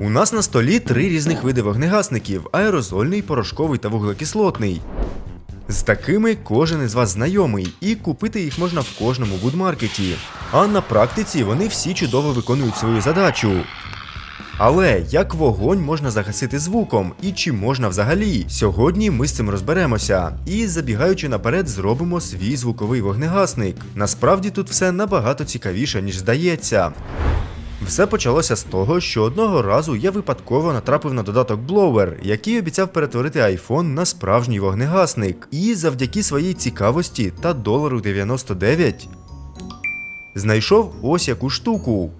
У нас на столі три різних види вогнегасників: аерозольний, порошковий та вуглекислотний. З такими кожен із вас знайомий, і купити їх можна в кожному будмаркеті. А на практиці вони всі чудово виконують свою задачу. Але як вогонь можна загасити звуком і чи можна взагалі? Сьогодні ми з цим розберемося і, забігаючи наперед, зробимо свій звуковий вогнегасник. Насправді тут все набагато цікавіше, ніж здається. Все почалося з того, що одного разу я випадково натрапив на додаток Blower, який обіцяв перетворити iPhone на справжній вогнегасник. І завдяки своїй цікавості та долару 99 знайшов ось яку штуку.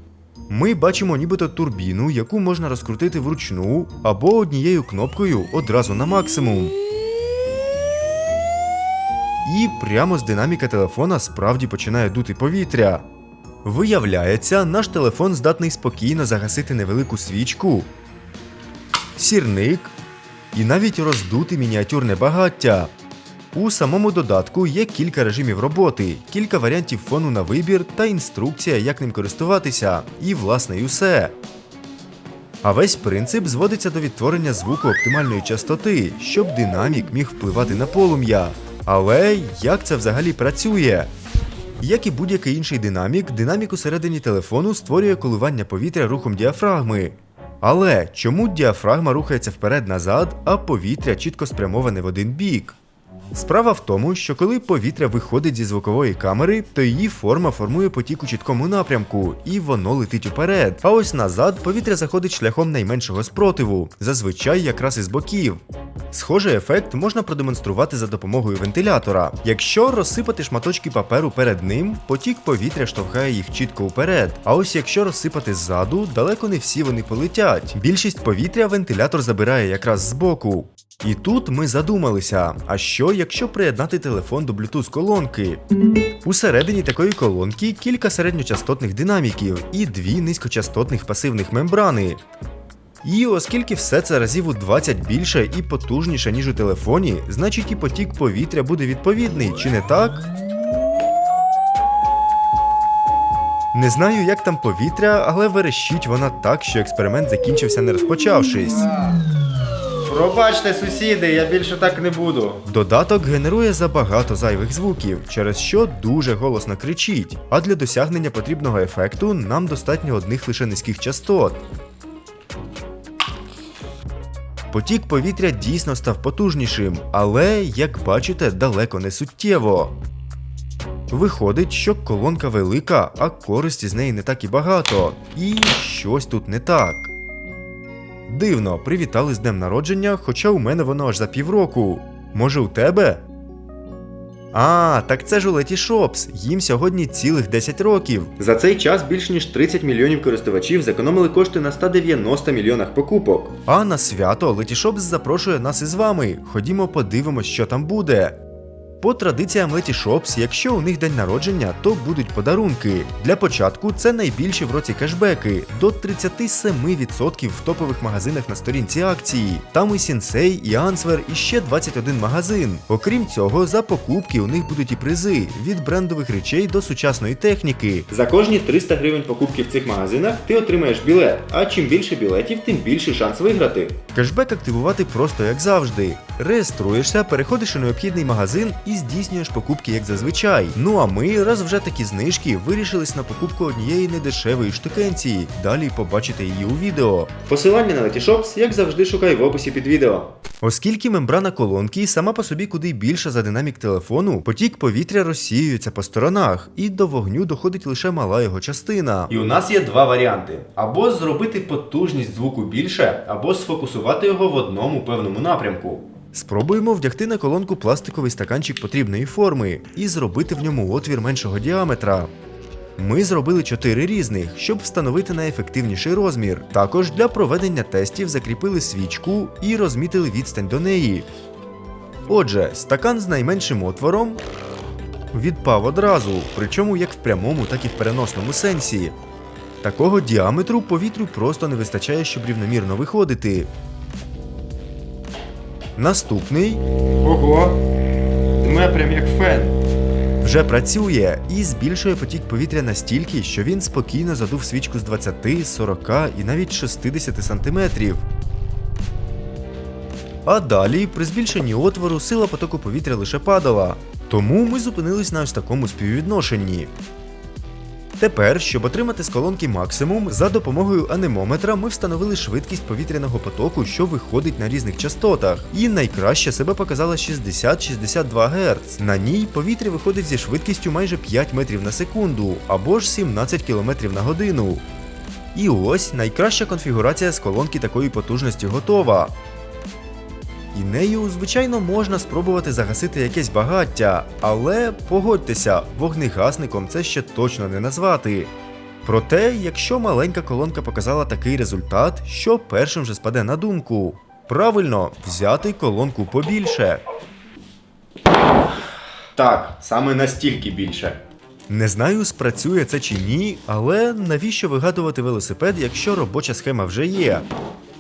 Ми бачимо нібито турбіну, яку можна розкрутити вручну або однією кнопкою одразу на максимум. І прямо з динаміка телефона справді починає дути повітря. Виявляється, наш телефон здатний спокійно загасити невелику свічку, сірник і навіть роздути мініатюрне багаття. У самому додатку є кілька режимів роботи, кілька варіантів фону на вибір та інструкція, як ним користуватися, і власне й усе. А весь принцип зводиться до відтворення звуку оптимальної частоти, щоб динамік міг впливати на полум'я. Але як це взагалі працює? Як і будь-який інший динамік, динамік усередині телефону створює коливання повітря рухом діафрагми. Але чому діафрагма рухається вперед-назад, а повітря чітко спрямоване в один бік? Справа в тому, що коли повітря виходить зі звукової камери, то її форма формує потік у чіткому напрямку, і воно летить уперед. А ось назад повітря заходить шляхом найменшого спротиву, зазвичай якраз із боків. Схожий ефект можна продемонструвати за допомогою вентилятора. Якщо розсипати шматочки паперу перед ним, потік повітря штовхає їх чітко уперед. А ось якщо розсипати ззаду, далеко не всі вони полетять. Більшість повітря вентилятор забирає якраз збоку. І тут ми задумалися: а що, якщо приєднати телефон до Bluetooth колонки? Усередині такої колонки кілька середньочастотних динаміків і дві низькочастотних пасивних мембрани. І оскільки все це разів у 20 більше і потужніше, ніж у телефоні, значить і потік повітря буде відповідний, чи не так? Не знаю, як там повітря, але верещить вона так, що експеримент закінчився не розпочавшись. Пробачте, сусіди, я більше так не буду. Додаток генерує забагато зайвих звуків, через що дуже голосно кричить. А для досягнення потрібного ефекту нам достатньо одних лише низьких частот. Потік повітря дійсно став потужнішим, але, як бачите, далеко не суттєво. Виходить, що колонка велика, а користі з неї не так і багато. І щось тут не так. Дивно, привітали з днем народження, хоча у мене воно аж за півроку. Може, у тебе? А, так це ж у Леті Шопс. Їм сьогодні цілих 10 років. За цей час більш ніж 30 мільйонів користувачів зекономили кошти на 190 мільйонах покупок. А на свято Леті Шопс запрошує нас із вами. Ходімо подивимось, що там буде. По традиціям Шопс, якщо у них день народження, то будуть подарунки. Для початку це найбільші в році кешбеки до 37% в топових магазинах на сторінці акції. Там і Сінсей, і Ансвер, і ще 21 магазин. Окрім цього, за покупки у них будуть і призи від брендових речей до сучасної техніки. За кожні 300 гривень покупки в цих магазинах ти отримаєш білет. А чим більше білетів, тим більший шанс виграти. Кешбек активувати просто як завжди. Реєструєшся, переходиш у необхідний магазин і здійснюєш покупки як зазвичай. Ну а ми, раз вже такі знижки, вирішились на покупку однієї недешевої штукенції. Далі побачите її у відео. Посилання на Letyshops, як завжди, шукай в описі під відео. Оскільки мембрана колонки сама по собі куди більша за динамік телефону, потік повітря розсіюється по сторонах, і до вогню доходить лише мала його частина. І у нас є два варіанти: або зробити потужність звуку більше, або сфокусувати його в одному певному напрямку. Спробуємо вдягти на колонку пластиковий стаканчик потрібної форми і зробити в ньому отвір меншого діаметра. Ми зробили чотири різних, щоб встановити найефективніший розмір. Також для проведення тестів закріпили свічку і розмітили відстань до неї. Отже, стакан з найменшим отвором відпав одразу, причому як в прямому, так і в переносному сенсі. Такого діаметру повітрю просто не вистачає, щоб рівномірно виходити. Наступний Ого! Дме прям як фен. вже працює і збільшує потік повітря настільки, що він спокійно задув свічку з 20, 40 і навіть 60 сантиметрів. А далі, при збільшенні отвору, сила потоку повітря лише падала. Тому ми зупинились на ось такому співвідношенні. Тепер, щоб отримати з колонки максимум, за допомогою анемометра ми встановили швидкість повітряного потоку, що виходить на різних частотах. І найкраще себе показала 60-62 Гц. На ній повітря виходить зі швидкістю майже 5 метрів на секунду або ж 17 км на годину. І ось найкраща конфігурація з колонки такої потужності готова. І нею, звичайно, можна спробувати загасити якесь багаття, але погодьтеся, вогнегасником це ще точно не назвати. Проте, якщо маленька колонка показала такий результат, що першим же спаде на думку. Правильно, взяти колонку побільше. Так, саме настільки більше. Не знаю, спрацює це чи ні, але навіщо вигадувати велосипед, якщо робоча схема вже є?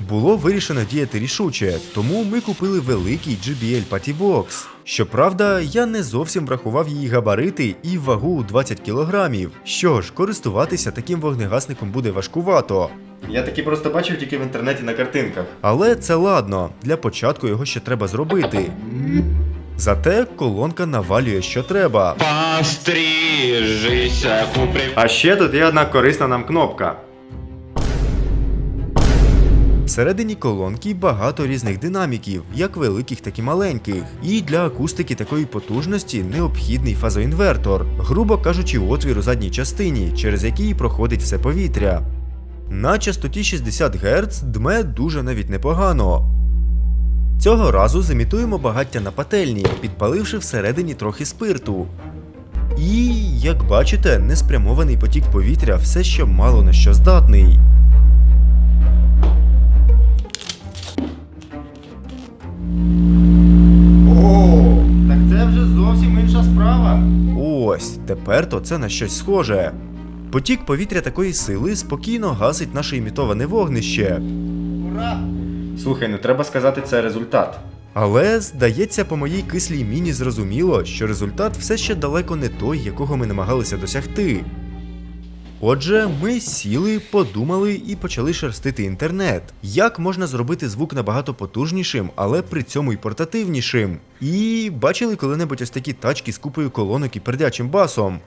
Було вирішено діяти рішуче, тому ми купили великий JBL Patty Box. Щоправда, я не зовсім врахував її габарити і вагу у 20 кг. Що ж, користуватися таким вогнегасником буде важкувато. Я таки просто бачив тільки в інтернеті на картинках. Але це ладно, для початку його ще треба зробити. Зате колонка навалює, що треба. Пострижися, купри. А ще тут є одна корисна нам кнопка. Всередині колонки багато різних динаміків, як великих, так і маленьких. І для акустики такої потужності необхідний фазоінвертор, грубо кажучи, отвір у задній частині, через який проходить все повітря. На частоті 60 Гц дме дуже навіть непогано. Цього разу зимітуємо багаття на пательні, підпаливши всередині трохи спирту. І, як бачите, неспрямований потік повітря все ще мало на що здатний. Ось, тепер то це на щось схоже. Потік повітря такої сили спокійно гасить наше імітоване вогнище. Ура! Слухай, ну треба сказати, це результат. Але, здається, по моїй кислій міні зрозуміло, що результат все ще далеко не той, якого ми намагалися досягти. Отже, ми сіли, подумали і почали шерстити інтернет. Як можна зробити звук набагато потужнішим, але при цьому й портативнішим? І бачили коли-небудь ось такі тачки з купою колонок і пердячим басом.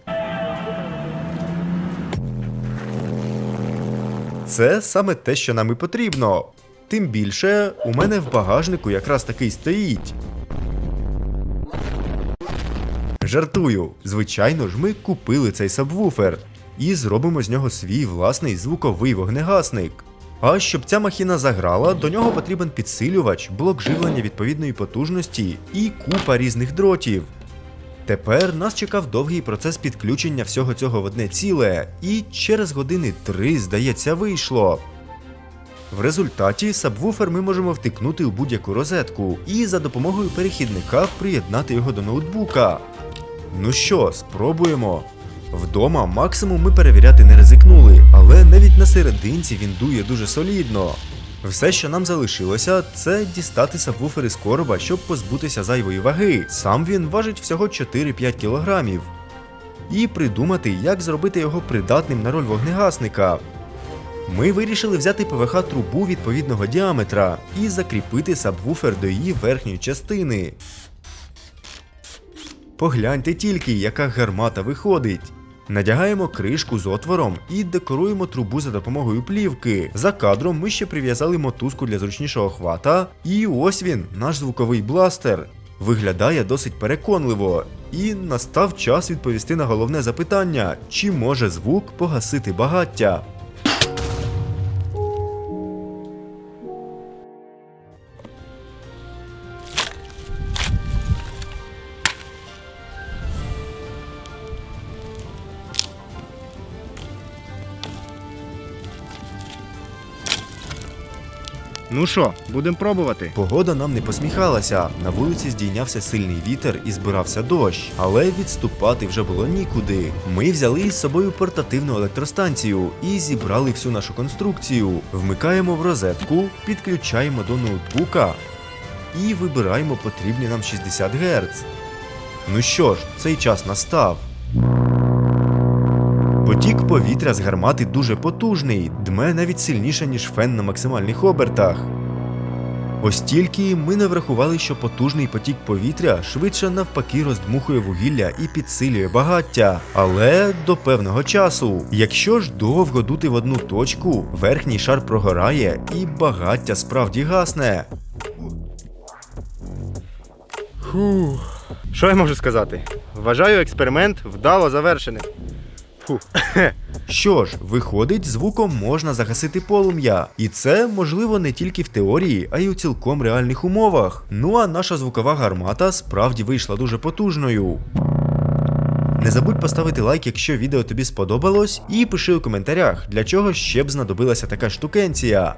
Це саме те, що нам і потрібно. Тим більше, у мене в багажнику якраз такий стоїть. Жартую. Звичайно ж, ми купили цей сабвуфер і зробимо з нього свій власний звуковий вогнегасник. А щоб ця махіна заграла, до нього потрібен підсилювач, блок живлення відповідної потужності і купа різних дротів. Тепер нас чекав довгий процес підключення всього цього в одне ціле, і через години три, здається, вийшло. В результаті сабвуфер ми можемо втикнути у будь-яку розетку і за допомогою перехідника приєднати його до ноутбука. Ну що, спробуємо. Вдома максимум ми перевіряти не ризикнули, але навіть на серединці він дує дуже солідно. Все, що нам залишилося, це дістати сабвуфер із короба, щоб позбутися зайвої ваги. Сам він важить всього 4-5 кілограмів. І придумати, як зробити його придатним на роль вогнегасника. Ми вирішили взяти ПВХ трубу відповідного діаметра і закріпити сабвуфер до її верхньої частини. Погляньте тільки, яка гармата виходить. Надягаємо кришку з отвором і декоруємо трубу за допомогою плівки. За кадром ми ще прив'язали мотузку для зручнішого хвата. І ось він, наш звуковий бластер. Виглядає досить переконливо. І настав час відповісти на головне запитання: чи може звук погасити багаття? Ну що, будемо пробувати. Погода нам не посміхалася. На вулиці здійнявся сильний вітер і збирався дощ, але відступати вже було нікуди. Ми взяли із собою портативну електростанцію і зібрали всю нашу конструкцію. Вмикаємо в розетку, підключаємо до ноутбука і вибираємо потрібні нам 60 Гц. Ну що ж, цей час настав. Потік повітря з гармати дуже потужний, дме навіть сильніше, ніж фен на максимальних обертах. Ось тільки ми не врахували, що потужний потік повітря швидше навпаки роздмухує вугілля і підсилює багаття, але до певного часу. Якщо ж довго дути в одну точку, верхній шар прогорає і багаття справді гасне. Фух. Що я можу сказати? Вважаю експеримент вдало завершеним. Що ж, виходить, звуком можна загасити полум'я, і це можливо не тільки в теорії, а й у цілком реальних умовах. Ну а наша звукова гармата справді вийшла дуже потужною. Не забудь поставити лайк, якщо відео тобі сподобалось, і пиши у коментарях, для чого ще б знадобилася така штукенція.